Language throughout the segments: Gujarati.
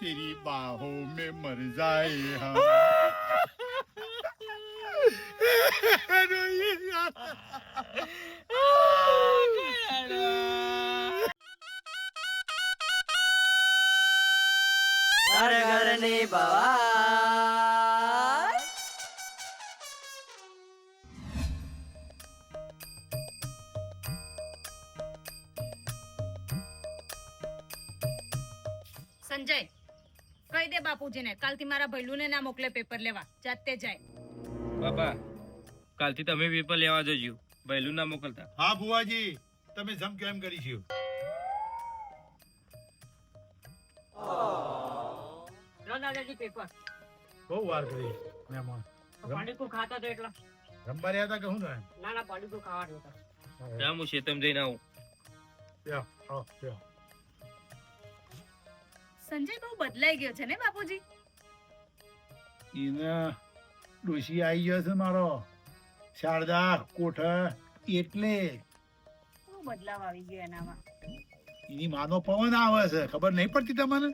तेरी बाहों में मर जाए हम ઘર ઘરની બવાઈ બાપુજીને કાલથી મારા ભૈલુને ના મોકલે પેપર લેવા. જાતે જાય. બાપા કાલથી તમે પેપર લેવા જજો. ભૈલું ના મોકલતા. હા ભુવાજી. તમે જમ કેમ કરીશું દાદાજી પેપર બહુ વાર કરી. મહેમાન. પાણીકું ખાતા તો એટલા. રમવા રહ્યા હતા કે શું થાય? ના ના પાણીકું ખાવાનું હતા. ત્યાં હું શેતમ જઈને આવું. લ્યો. સંજય બહુ બદલાઈ ગયો છે ને બાપુજી? એને ડોશી આવી ગયો છે મારો. શારદા કોઠ એટલે. બહુ બદલાવ આવી ગયો એનામાં. એની માનો પવન આવે છે. ખબર નહીં પડતી તમને?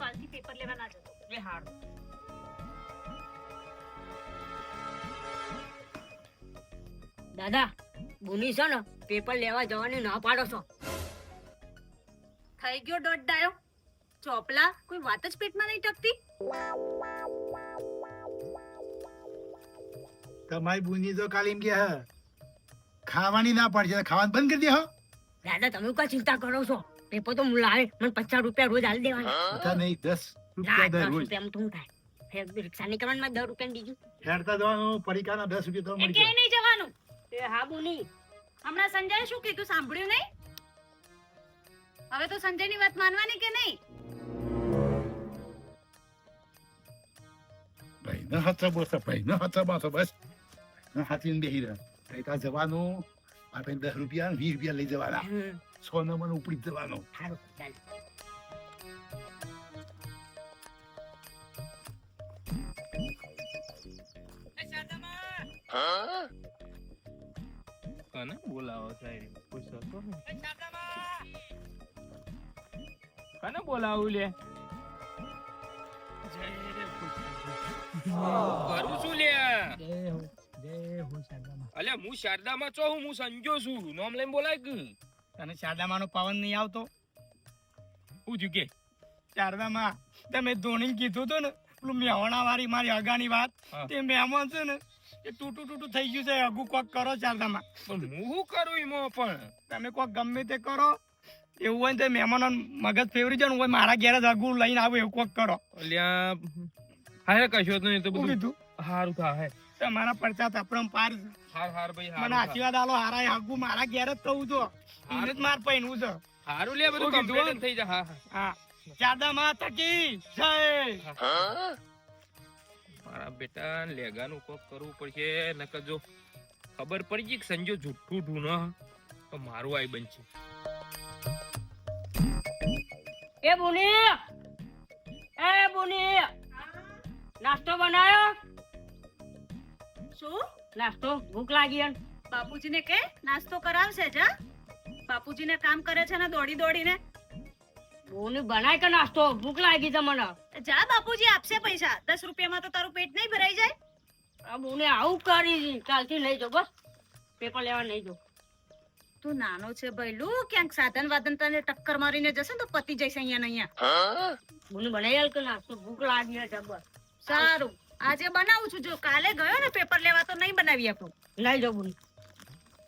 કાલથી પેપર લેવા ના જતો. એટલે હારું. દાદા બોલી છે ને પેપર લેવા જવાની ના પાડો છો. થઈ ગયો દોઢ ડાયો ચોપલા કોઈ વાત જ પેટમાં નહીં ટકતી. તમારી બુની તો કાલે એમ કે હે, ખાવાની ના પડશે ખાવાનું બંધ કરી દે હો. દાદા તમે કા ચિંતા કરો છો? પેપર તો હું લાવે મને પચાસ રૂપિયા રોજ આલી દેવાના. બધા નહીં દસ રૂપિયા દર દસ રોજ રૂપિયા શું થાય? ફેર રિક્ષા નીકળવાનું માં દસ રૂપિયા બીજું? હેડતા જવાનું પરીકાના દસ રૂપિયા તો મળી જાય. નહીં જવાનું. એ હા બુની હમણાં સંજય શું કીધું સાંભળ્યું નહીં? હવે તો સંજયની વાત માનવાની કે નહીં? ભાઈ ન હાથા બોસ ભાઈ ન હાથા બાસો બસ. ન હાથીને બેહી રહે પૈસા જવાનું આપણે દસ રૂપિયા વીસ રૂપિયા લઈ જવાના. સો નંબર ઉપડી જવાનું. કને બોલાવો સાહેબ? પૂછો તો. કને બોલાવું લે. કરું છું લે. અલે હું શારદામાં છો હું સંજો છું. નોમ લઈને બોલાય કે? તને શારદામાં નો પાવન નહીં આવતો? હું થયું કે? શારદામાં તમે ધોની કીધું હતું ને પેલું મેહોણા વાળી મારી અગાની વાત. તે મહેમાન છે ને એ તૂટું તૂટું થઈ ગયું છે અગુ કોક કરો શારદામાં. પણ હું શું કરું એમાં પણ? તમે કોક ગમે તે કરો એવું હોય ને મહેમાનો મગજ ફેવરી જાય ને હોય મારા ઘેર જ અગુ લઈને આવું એવું કોક કરો. અલ્યા હારે કશો નહીં તો બધું કીધું? સારું હે. તમારા પરચા તપરમ પાર. હાર હાર ભાઈ મને આશીર્વાદ આલો હારા અગુ મારા ઘેર જ થવું જ માર પૈણવું છે. હારું લે બધું કમ્પ્લીટ થઈ જા હા હા. શારદામાં થકી જય! મારા બેટા લેગાનું કોક કરવું પડશે નકર જો ખબર પડી ગઈ કે સંજો જુઠ્ઠું ઢૂં ન તો મારું આઈ બનશે. એ બુની. એ બુની. નાસ્તો બનાયો? શું? નાસ્તો. ભૂખ લાગી બાપુજીને કે નાસ્તો કરાવશે જા બાપુજીને કામ કરે છે ને દોડી દોડીને. બોની બનાય કે નાસ્તો? ભૂખ લાગી છે મને. જા બાપુજી આપશે પૈસા. દસ રૂપિયામાં તો તારું પેટ નહીં ભરાઈ જાય. આ બુને આવું કરી કાલથી લઈ જો બસ. પેપર લેવા નહીં જાઓ. તું નાનો છે ભઈલું ક્યાંક સાધન વાધન તને ટક્કર મારીને જશે ને તો પતી જઈશ અહીંયા. ને અહીંયા બુને બનાવી આલ કે નાસ્તો ભૂખ લાગી છે જબર. સારું. આજે બનાવું છું. જો કાલે ગયો ને પેપર લેવા તો નહીં બનાવી આપું. લઈ જાઉં બોલ.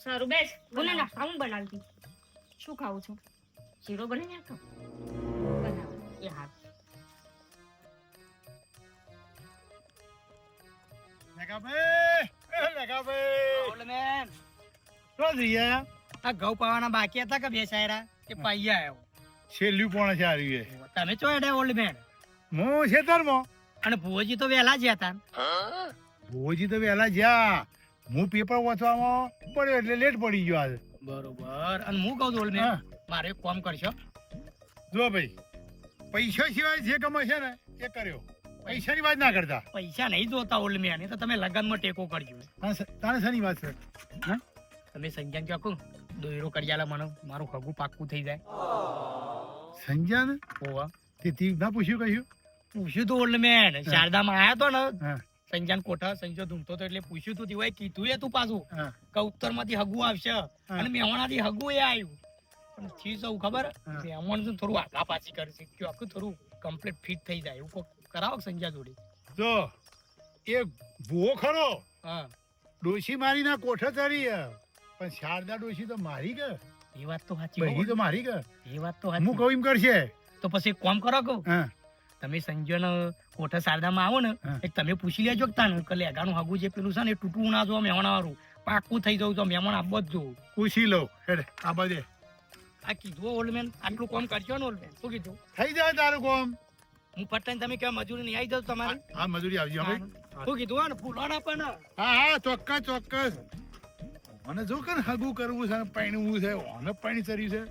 સારું બેસ. બોલે ના હું બનાવી શું ખાવું છું? શીરો બનાવી આપો બનાવ. એ હા. લગાભાઈ એ લગાભાઈ શું થઈએ આ ઘઉં પાવાના બાકી હતા કે બે સાયરા કે પાઈ આવ્યો છેલ્લું પણ છે આવી તમે ચો એડે ઓલ્ડ મેન હું ખેતરમાં અને ભુવજી તો વહેલા જ હતા ભોજી તો વહેલા જ્યાં. હું પેપર વાંચવામાં પડ્યો એટલે લેટ પડી ગયો આજે બરોબર. અને હું કહું છું ઓલ્ડ મેન હા. મારે એક કામ કરશો. જો ભાઈ પૈસા સિવાય જે કમાશે ને એ કર્યો. પૈસાની વાત ના કરતા. પૈસા નહીં જોતા ઓલ્ડ મેન તો તમે લગનમાં ટેકો કરજો. તારે શાની વાત છે? તમે સંજ્ઞાન ચોકું? દોયરો કરી આલે મને. મારું ખગું પાક્કું થઈ જાય. સંજ્યા ને? હોવા. તે તી ના પૂછ્યું કહ્યું? પૂછ્યું તો ઓલ્ડ મેન શારદામાં આયા તો ને. હા. સંજાન કોઠા સંજો ધૂમતો તો એટલે પૂછ્યું તું તેવાય કીધું એ તું પાછું. કે ઉત્તરમાંથી હગું આવશે. અને મેહોણાથી હગું એ આવ્યું. પણ થી સૌ ખબર. મેહોણ તો થોડું આગા પાછી કરશે. કે આખું થોડું કમ્પ્લીટ ફિટ થઈ જાય. એવું કરાવો કે સંજ્યા જોડે? જો એ ભૂવો ખરો. હા. ડોશી મારી ના કોઠા ચડી. પણ શારદા ડોશી તો મારી કે? એ વાત તો સાચી બહેરી તો મારી કે? એ વાત તો હું કહું એમ કરશે? તો પછી કોમ કરો કહું. તમે સંજયનો કોઠા શારદામાં આવો ને હા. તમે પૂછી લેજો કે તાને. કે લેગાનું હાગું જે પેલું છે ને તૂટવું ના જો મહેમાન વાળું પાકું થઈ જવું તો મહેમાન આપવો જ જોવું. પૂછી લો હેડે આ બધે આ કીધું ઓલ્ડ મેન આટલું કોમ કરજો ને ઓલ્ડ મેન શું કીધું? થઈ જાય તારું કોમ. હું ફટાઈને તમે કે મજૂરી નહીં આવી જાવ તમારે. હા મજૂરી આવજો ભાઈ. શું કીધું? હા ને ફૂલો ના પણ. હા હા ચોક્કસ ચોક્કસ. મને જો કે હગું કરવું છે પાણીવું છે ઓને પાણી ચર્યું છે.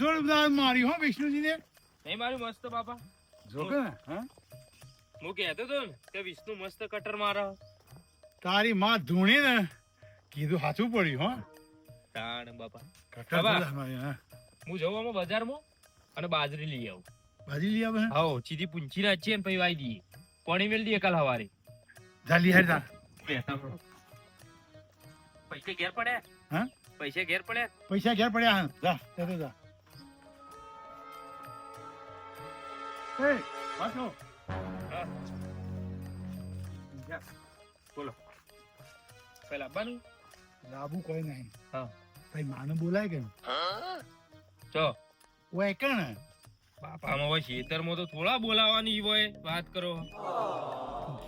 છોડ બધા મારી હો વિષ્ણુજીને. નહીં મારું મસ્ત બાપા. જો કે હા? હું કહેતો તો ને કે વિષ્ણુ મસ્ત કટર મારો. તારી માં ધૂણી ને કીધું સાચું પડ્યું હો. તાણ બાપા. હા. જઉં આમાં બજારમાં અને બાજરી લઈ આવું. બાજરી લઈ આવે હા? સીધી પૂંછી નાખીએ ને પછી વાઈ દઈએ. પાણી મેલ દઈએ કાલ હવારે જા હાર જા. પૈસે ઘેર પડ્યા હા? પૈસે ઘેર પડ્યા પૈસા ઘેર પડ્યા હા. જા જા જા, એ બોલો. પેલા આપવાનું લાબુ કોઈ નહીં. હા. ભાઈ માને બોલાય કે ચો ઓય કણ? બાપામાં હોય ખેતરમાં તો થોડા બોલાવાની હોય વાત કરો.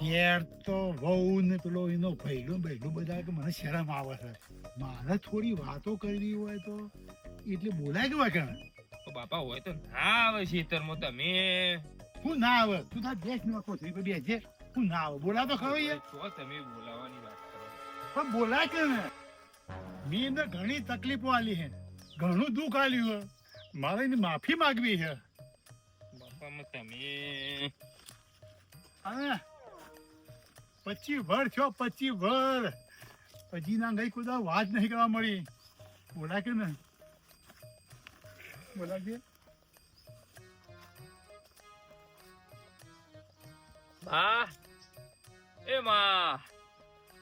ઘેર તો વહુ ને પેલો એનો ભૈલો ભૈલો બધા કે મને શરમ આવે છે. મારે થોડી વાતો કરવી હોય તો. એટલે બોલાય કે કે બાપા હોય તો ના આવે ખેતરમાં તમે. હું ના આવે? તું તાર દેશ નાખો છો બે બેસે હું ના આવે? બોલા તો ખરો યાર. તમે બોલાવાની વાત કરો. પણ બોલાય કે ને મેં એમને ઘણી તકલીફો આલી છે ઘણું દુઃખ આલ્યું છે મારે એની માફી માંગવી છે તમે પચી વર છો પચી વર. પછી ના ગઈ કોઈ વાત નહીં કરવા મળી. બોલા કે ને બોલા કે? માં એ માં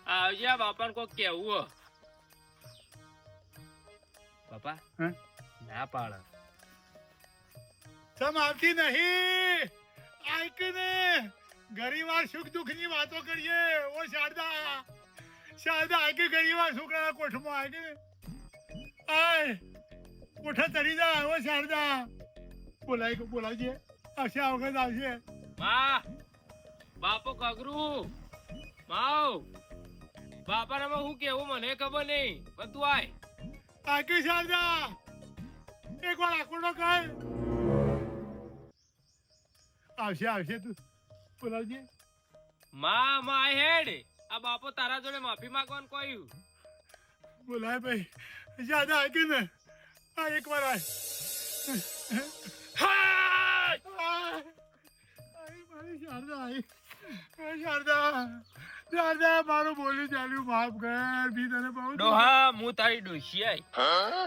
આવજે બાપાને કોક કેવું હે? ના પાડ. સમ આવતી નહીં. આય કે ને? ઘણી વાર સુખ દુઃખની વાતો કરીએ. ઓ શારદા. શારદા આઈક ગરીવાર છોકરાના કોઠમાં આઈક આય કોઠા તરી જા ઓ શારદા. બોલાય કે બોલાવજે. આવશે આ વખત આવશે. માં બાપો કગરું. માવ બાપા માં હું કેવું મને ખબર નહીં પણ તું આય. આકે શારદા એક વાર આકોડો કહે આવશે આવશે તું. બોલાવજે. માં માય હેડ. આ બાપો તારા જોડે માફી માંગવાનું કહ્યું. બોલાય ભાઈ. શારદા આકે ને? આ એક વાર આય શારદા શારદા. શારદા મારું બોલી ચાલ્યું માફ કર. બી તને બહુ દુઃખ- ડોહા હું તારી ડોશી આઈ.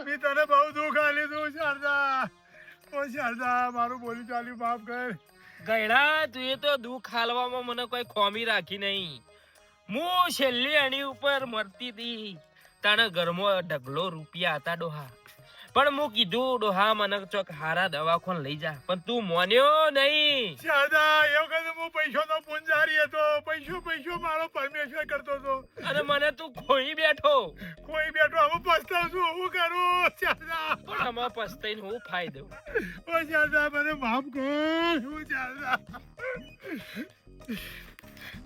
બી તને બહુ દુઃખ આલી તું શારદા. ઓ શારદા મારું બોલી ચાલ્યું માફ કર. ગયડા તું એ તો દુઃખ હાલવામાં મને કોઈ ખોમી રાખી નહીં. હું છેલ્લી અણી ઉપર મરતી હતી. તાણે ઘરમાં ઢગલો રૂપિયા હતા ડોહા. પણ હું કીધું ડોહા મને ચોક હારા દવાખોન લઈ જા. પણ તું મોન્યો નહીં. શારદા એવું કદું હું પૈસાનો પુંજારી હતો. પૈસો પૈસો મારો પરમેશ્વર કરતો હતો. અને મને તું ખોઈ બેઠો. કોઈ બેઠો હું પસ્તાવ છું હું કરું? શારદા પણ આમાં પસ્તાઈને હું ફાયદો ઓ શારદા મને માફ કર હું શારદા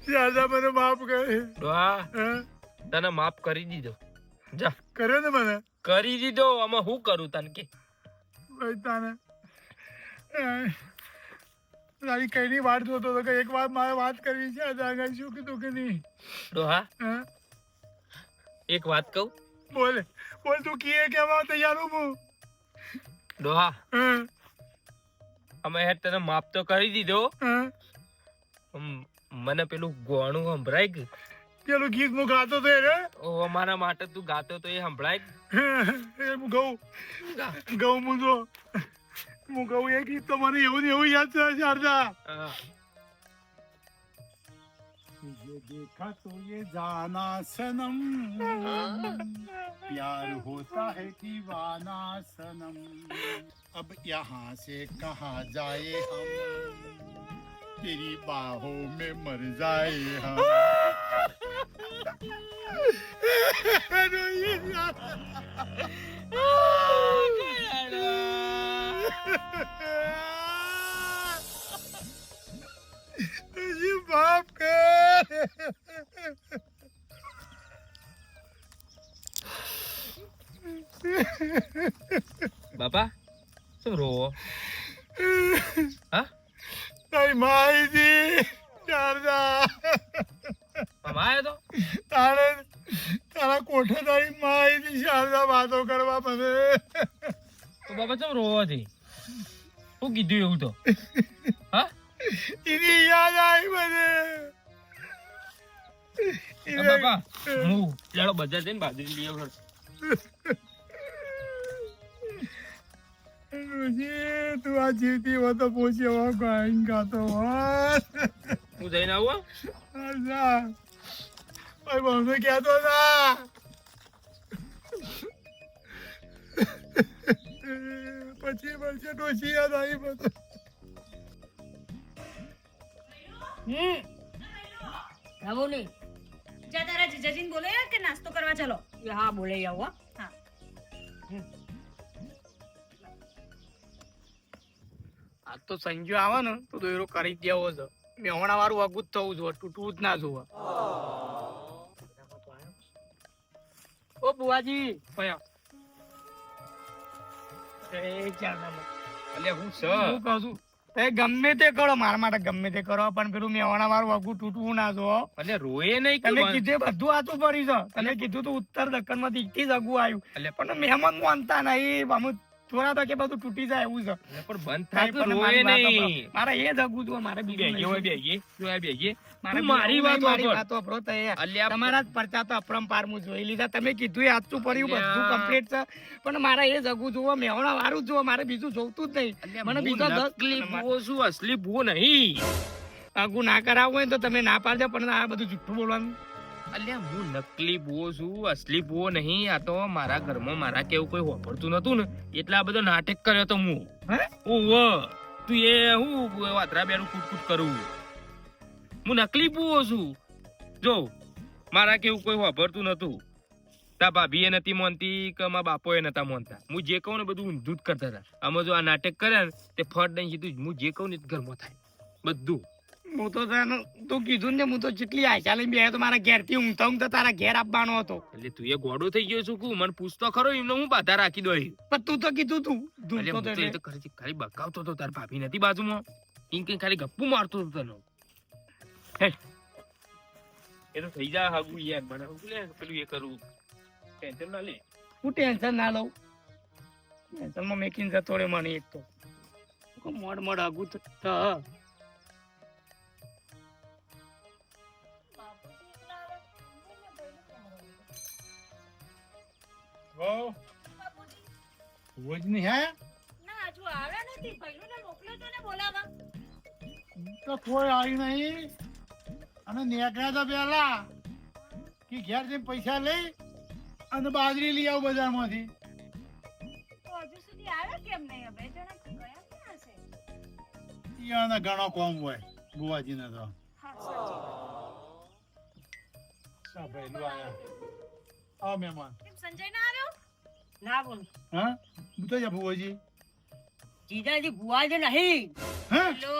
શારદા મને માફ કર. ડોહા તને માફ કરી દીધો. જા. કર્યો ને મને? કરી દીધો આમાં હું કરું તને કે? ભાઈ તાને તારી કઈની વાત જોતો હતો કે એક વાર મારે વાત કરવી છે આગળ શું કીધું કે નહીં? ડોહા એક વાત કહું? બોલ બોલ તું કીએ કેવા તૈયાર હું ડોહા? અમે હેર તને માફ તો કરી દીધો? મને પેલું ગોણું સંભળાય કે? પેલું ગીત હું ગાતો તો રે ઓ અમારા માટે તું ગાતો તો એ સંભળાય કે? એ હું ગઉં ગઉં હું તો હું ગઉં એ ગીત તો મને એવું ને એવું યાદ છે શારદા હા. तुझे देखा तो ये जाना सनम प्यार होता है दीवाना सनम अब यहाँ से कहाँ जाए हम तेरी बाहों में मर जाए हम तुझे बाप कर Bapak, suruh. હું ચાલો બજાર જઈને બાજરી લઈ આવું રોજી, તું આ જીવતી હોય તો પૂછે એવો ગાઈન ગાતો હોત. હું જઈને આવું હો? ભાઈ બહુને કહેતો ના. પછી મળશે ડોશી યાદ આવી બધું હમ. હા બોલી જા તારા જીજાજીને બોલે કે નાસ્તો કરવા ચલો? હા બોલે આવો હા. આ તો સંજુ આવે ને તો દોયરો કરી દેવો છે. મેહોણા વાળું અગુત જ થવું જોવે તૂટવું જ ના જોવે. ઓ બુવાજી ભયા એ ચાલ અલ્યા હું સર હું કહું છું એ ગમે તે કરો મારા માટે ગમે તે કરો પણ પેલું મેવાણા વાળું અગું તૂટવું ના જો એટલે રોયે નહીં તમે કીધું બધું આતું પડ્યું છે. તમે કીધું તું ઉત્તર દક્ષિણમાંથી એકથી જ અગું આવ્યું. પણ મહેમાન માનતા નહીં આમ થોડા તો કે બધું તૂટી જાય એવું છે પણ બંધ થાય પણ હોય નહીં. મારે એ જ અગું જો મારે બીજું બેગીએ હોય નહીં. બેગીએ જો આ બેગીએ મારે વાત મારી વાત વાતો તો એ. તમારા પરચા તો અપરંપાર હું જોઈ લીધા. તમે કીધું એ આચું પડ્યું બધું કમ્પ્લીટ છે. પણ મારે એ જગું જોવો મેહોણા વાળું જ જોવો મારે બીજું જોવતું જ નહીં. મને બીજો દસ નકલી ભૂવો શું અસલી ભૂવો નહીં. આગું ના કરાવવું હોય તો તમે ના પાડજો પણ આ બધું જુઠ્ઠું બોલવાનું. અલ્યા હું નકલી બુઓ છું અસલી બુઓ નહીં આ તો મારા ઘરમાં મારા કેવું કોઈ વાપરતું નતું ને. એટલે આ બધો નાટક કર્યો તો હું. હે? ઓહો તું એ હું વાતરા બેનું કૂટકૂટ કરું. હું નકલી બુઓ છું. જો મારા કેવું કોઈ વાપરતું નતું તા ભાભીએ નથી માનતી કે મારા બાપોએ એ નતા માનતા. હું જે કહું ને બધું ઊંધું જ કરતા હતા. આમાં જો આ નાટક કર્યા ને તે ફટ નહીં સીધું હું જે કહું ને ઘરમાં થાય. બધું. હું તો તને તું કીધું ને હું તો જેટલી આશા લઈને બેહ્યો તો મારા ઘેરથી ઊંઘતા ઊંઘતા તારા ઘેર આપવાનો હતો. એટલે તું એ ગોડો થઈ ગયો છું કું. મને પૂછતો ખરો એમને હું બાધા રાખી દો પણ તું તો કીધું તું. ધૂળતો હું તો તો એ તો ખાલી બકાવતો તો તાર ભાભી નથી બાજુમાં. ઈન કઈ ખાલી ગપ્પુ મારતો હતો તને. એ તો થઈ જા હાગુ યાર મને હું લે? પેલું એ કરું. ટેન્શન ના લે. હું ટેન્શન ના લઉં. ટેન્શનમાં મેકિંગ જતો રે મને એક તો. મોડ મોડ આગું તો થ. રોજની હે? ના હજુ આવ્યા નથી. ભાઈઓને મોકલ્યો તો ને બોલાવા. તો કોઈ આવ્યું નહીં. અને નીકળ્યા તો પેલા કે ઘેર જઈને પૈસા લઈ અને બાજરી લઈ આવ બજારમાંથી. હજુ સુધી આવ્યા કેમ નહીં? હવે જણા ગયા ક્યાં છે? ઈયાને ઘણો કોમ હોય બુવાજીને તો. હા સાચી આ મહેમાન. સંજય ના આવ્યો ના બોલ. હા? બતો જા બુવાજી જીજાજી ભુવા નહીં. હા? લો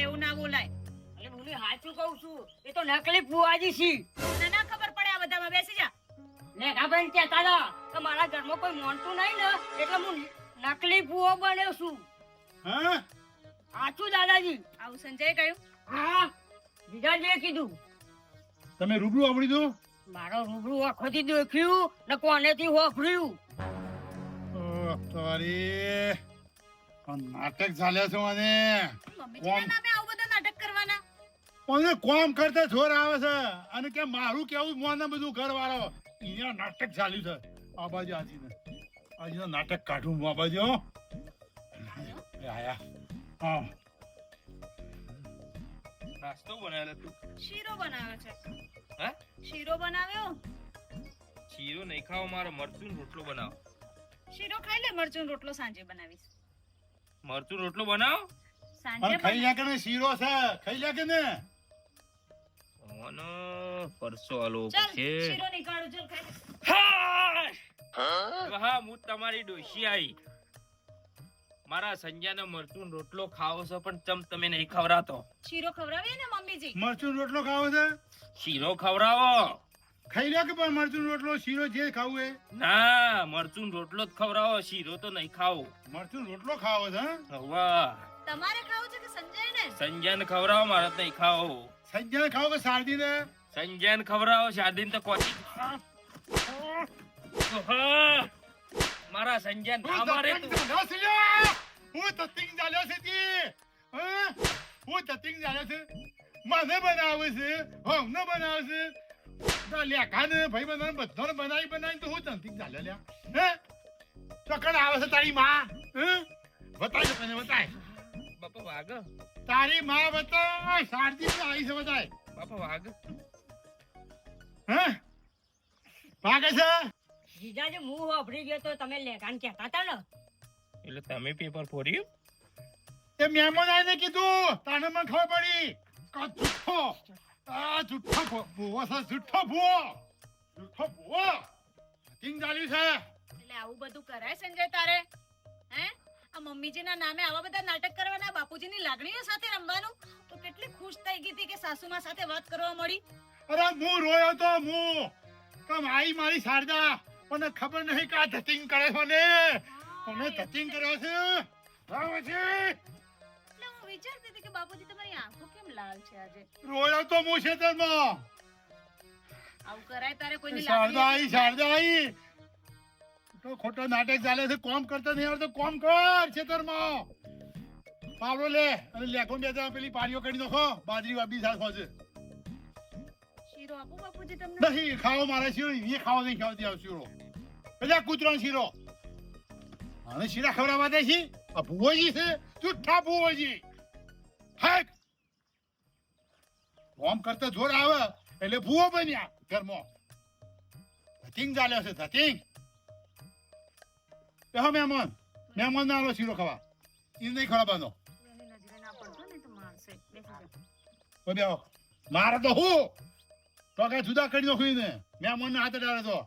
એવું ના બોલાય. એટલે બોલી સાચું કહું છું? એ તો નકલી ભુવાજી છે. મને ના ખબર પડે આ બધામાં બેસી જા. ને ગાભાઈ કહેતા હતા કે મારા ઘરમાં કોઈ મોનતું નહીં ને એટલે હું નકલી ભુવો બન્યો છું. હા? સાચું દાદાજી. આવું સંજય કહ્યું? હા જીજાજીએ કીધું. તમે રૂબરૂ આવડી દો. મારો રૂબરૂ આંખોથી દેખ્યું ને કોનેથી હોફર્યું? ઓહ, તારી પણ નાટક ચાલે છે મને. નાટક કરવાના? મને કોમ કરતા છોર આવે છે. અને કે મારું કેવું મોને બધું ઘર વાળો અહીંયા નાટક ચાલ્યું છે. આબાજી બાજુ આજીને. આજીને નાટક કાઢું હું આબાજી હો. એ આયા. હા. નાસ્તો બનાવેલો તું. શીરો બનાવ્યો છે. શીરો બનાવ્યો? શીરો નહીં ખાવ મારો મરચું રોટલો બનાવ. શીરો ખાઈ લે મરચું રોટલો સાંજે બનાવીશ. મરચું રોટલો બનાવ? સાંજે ખાઈ લે કે શીરો છે. ખાઈ લે કે ને? ઓનો પરસો આલો ચાલ છે શીરો નીકાળો ચલ ખાઈ. હા હા હું તમારી ડોશી આવી મારા સંજ્યાનો મરચું રોટલો ખાવો છો પણ ચમ તમે નહીં ખવડાતો શીરો ખવડાવીએ ને મમ્મીજી? મરચું રોટલો ખાવો છે? શીરો ખવડાવો. ખાઈ લે કે પણ મરચું રોટલો શીરો જે ખાવું એ? ના મરચું રોટલો જ ખવડાવો શીરો તો નહીં ખાવો. મરચું રોટલો ખાવો છે હા? વાહ તમારે ખાવું છે કે સંજય ને સંજયને ખવડાવો મારે તો નહીં ખાવો. સંજય ખાવો કે શારદીને? સંજયને ખવડાવો શાદીને તો કોચી મારા સંજયને હું અમારે તતિંગ તું. ચાલ્યો છે હું તતિંગ ચાલ્યો છે હું? તતિંગ ચાલ્યો છે. મને બનાવે છે હમને બનાવે છે. તો લેખાને ભાઈ બનાવે બધાને બનાવી બનાવી તો હું તતિંગ ચાલે લ્યા. હે? ચકડ આવે છે તારી માં. હે? બતાય તને બતાય. બાપા વાગ તારી માં બતાય શારદી તો આવી છે બતાય. બાપા વાગ હે? ભાગે છે? જીજાજી હું વાપરી ગયો તો તમે લેખાન કહેતા હતા ને? એટલે તમે પેપર ફોડ્યું એ મહેમાન આવીને કીધું તાને મને ખબર પડી. આ જુઠ્ઠો ભૂવો છે જુઠ્ઠો ભૂવો જુઠ્ઠો ભૂવો કિંગ ચાલ્યું છે એટલે આવું બધું કરાય સંજય તારે? હે? આ મમ્મીજીના નામે આવા બધા નાટક કરવાના બાપુજીની લાગણીઓ સાથે રમવાનું? તો કેટલી ખુશ થઈ ગઈ હતી કે સાસુમા સાથે વાત કરવા મળી? અરે હું રોયો તો હું. કમ આઈ મારી શારદા? મને ખબર નહીં કે આ ધતિંગ કરે છે ને? મને ધતિંગ કર્યો છે. છે? લાલ છે આજે. રોયો તો હું ખેતરમાં આવું કરાય તારે કોઈની શારદા આવી શારદા આવી તો ખોટો નાટક ચાલે છે કોમ કરતા નહીં આવડતો કોમ કર ખેતરમાં. પાવડો લે અને લેખો બે જા પેલી પાણીઓ કરી નાખો બાજરી વાબી સાથે છે શીરો આપો બાપુજી તમને. નહીં ખાવો મારે શીરો એ ખાવા નહીં ખાવતી આવ શીરો. પેલા કૂતરો શીરો. અને શીરા ખવડાવવા દે છે? આ ભુવોજી છે? જુઠ્ઠા ભુવોજી. હાક કોમ કરતા જોર આવે, એટલે ભૂવો બન્યા ઘરમાં. ધતિંગ ચાલ્યો છે, ધતિંગ. બેહો મહેમાન મહેમાન ના આલો શીરો ખાવા. એ નહીં ખરાબાનો ના ને બેહો. મારે તો હું. તો કઈ જુદા કરી નાખ્યું ને મહેમાન હાથે ડાળે તો.